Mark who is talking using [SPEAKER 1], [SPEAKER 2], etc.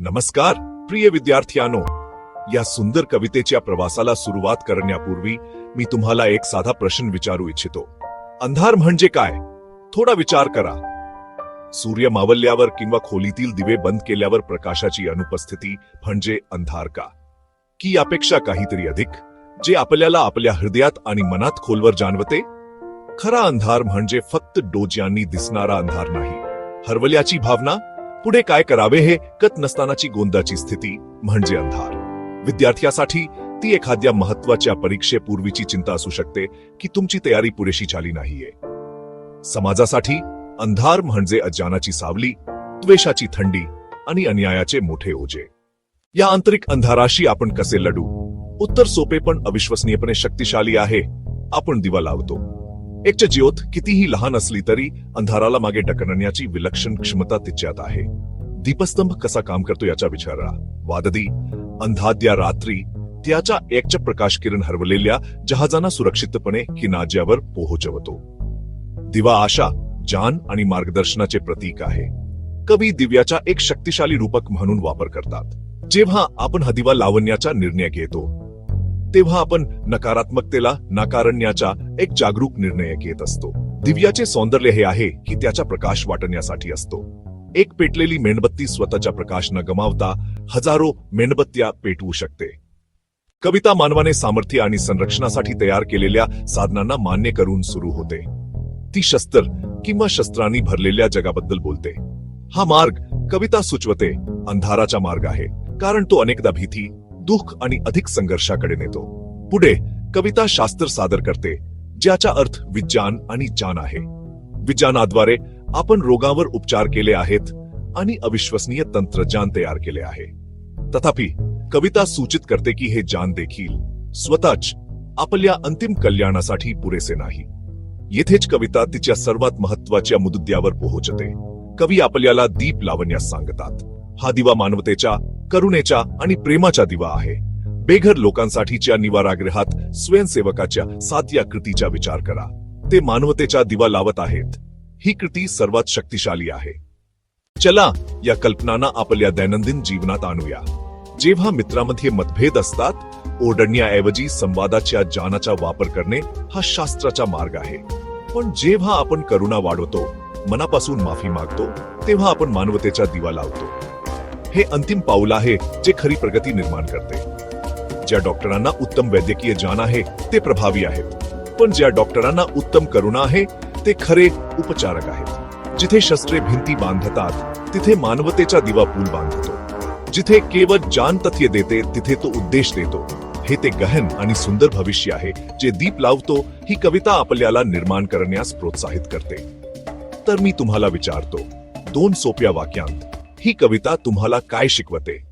[SPEAKER 1] नमस्कार प्रिय विद्यार्थ्यांनो. या सुंदर कवितेच्या प्रवासाला सुरुवात करण्यापूर्वी मी तुम्हाला एक साधा प्रश्न विचारू इच्छितो. अंधार म्हणजे काय? थोडा विचार करा. सूर्य मावल्यावर किंवा खोलीतील दिवे बंद केल्यावर प्रकाशाची अनुपस्थिती म्हणजे अंधार का? की यापेक्षा काहीतरी अधिक जे आपल्याला आपल्या हृदयात आणि मनात खोलवर जाणवते? खरा अंधार म्हणजे फक्त डोज्यांनी दिसणारा अंधार नाही. हरवल्याची भावना पुढे काय करावे हे कत नसतानाची गोंदाची स्थिती म्हणजे अंधार. विद्यार्थ्यासाठी ती एखाद्या महत्त्वाच्या परीक्षेपूर्वीची चिंता असू शकते की तुमची तयारी पुरेशी झाली नाहीये. समाजासाठी अंधार म्हणजे अज्ञानाची सावली द्वेषाची थंडी आणि अन्यायाचे मोठे ओझे. या आंतरिक अंधाराशी आपण कसे लढू? उत्तर सोपे पण अविश्वसनीयपणे शक्तिशाली आहे. आपण दिवा लावतो. एक ज्योत कितीही लहान असली तरी अंधाराला मागे ढकलण्याची विलक्षण क्षमता तिच्यात आहे. दीपस्तंभ कसा काम करतो याचा विचार. वाददी अंधाद्या रात्री त्याच्या एकच्या प्रकाश किरण हरवलेल्या जहाजांना सुरक्षितपणे किनाज्यावर पोहोचवतो. दिवा आशा जान आणि मार्गदर्शनाचे प्रतीक आहे. कवी दिव्याचा एक शक्तिशाली रूपक म्हणून वापर करतात. जेव्हा आपण हा दिवा लावण्याचा निर्णय घेतो तेव्हा आपण नकारात्मकतेला नाकारण्याचा एक जागरूक निर्णय घेत असतो. दिव्याचे सौंदर्य हे आहे की त्याचा प्रकाश वाटण्यासाठी असतो. एक पेटलेली मेणबत्ती स्वतःचा प्रकाश न गमावता हजारो मेणबत्त्या पेटवू शकते. कविता मानवाने सामर्थ्य आणि संरक्षणासाठी तयार केलेल्या साधनांना मान्य करून सुरू होते. ती शस्त्र किंवा शस्त्रांनी भरलेल्या जगाबद्दल बोलते. हा मार्ग कविता सुचवते अंधाराचा मार्ग आहे कारण तो अनेकदा भीती दुःख आणि अधिक संघर्षाकडे नेतो. पुढे कविता शास्त्र सादर करते ज्याचा अर्थ विज्ञान आणि जान आहे. विज्ञानाद्वारे आपण रोगावर उपचार केले आहेत आणि अविश्वसनीय तंत्रज्ञान तयार केले आहे. तथापि कविता सूचित करते की हे जान देखील स्वतःच आपल्या अंतिम कल्याणासाठी पुरेसे नाही. येथेच कविता तिच्या सर्वात महत्त्वाच्या मुद्द्यावर पोहोचते. कवी आपल्याला दीप लावण्यास सांगतात. हा दिवा मानवतेच्या करुणेच्या आणि प्रेमाचा दिवा आहे. बेघर लोकांसाठीच्या निवारागृहात स्वयंसेवकाच्या साध्या कृतीचा विचार करा. ते मानवतेचा दिवा लावत आहेत. ही कृती सर्वात शक्तिशाली आहे. चला या कल्पनांना आपल्या दैनंदिन जीवनात आणूया. जेव्हा मित्रामध्ये मतभेद असतात ओरडण्याऐवजी संवादाच्या जानाचा वापर करणे हा शास्त्राचा मार्ग आहे. पण जेव्हा आपण करुणा वाढवतो मनापासून माफी मागतो तेव्हा आपण मानवतेचा दिवा लावतो. हे अंतिम पाऊल आहे जे खरी प्रगती निर्माण करते. ज्या डॉक्टरांना उत्तम वैद्यकीय ज्ञान आहे ते प्रभावी आहेत. पण ज्या डॉक्टरांना उत्तम करुणा आहे ते खरे उपचारक आहेत. जिथे शस्त्रे भिंती बांधतात तिथे मानवतेचा दिवा पूल बांधतो. जिथे केवळ जान तथ्य देते तिथे तो उद्देश देतो. हे ते गहन आणि सुंदर भविष्य आहे जे दीप लावतो ही कविता आपल्याला निर्माण करण्यास प्रोत्साहित करते. तर मी तुम्हाला विचारतो दोन सोप्या वाक्यांत ही कविता तुम्हाला काय शिकवते?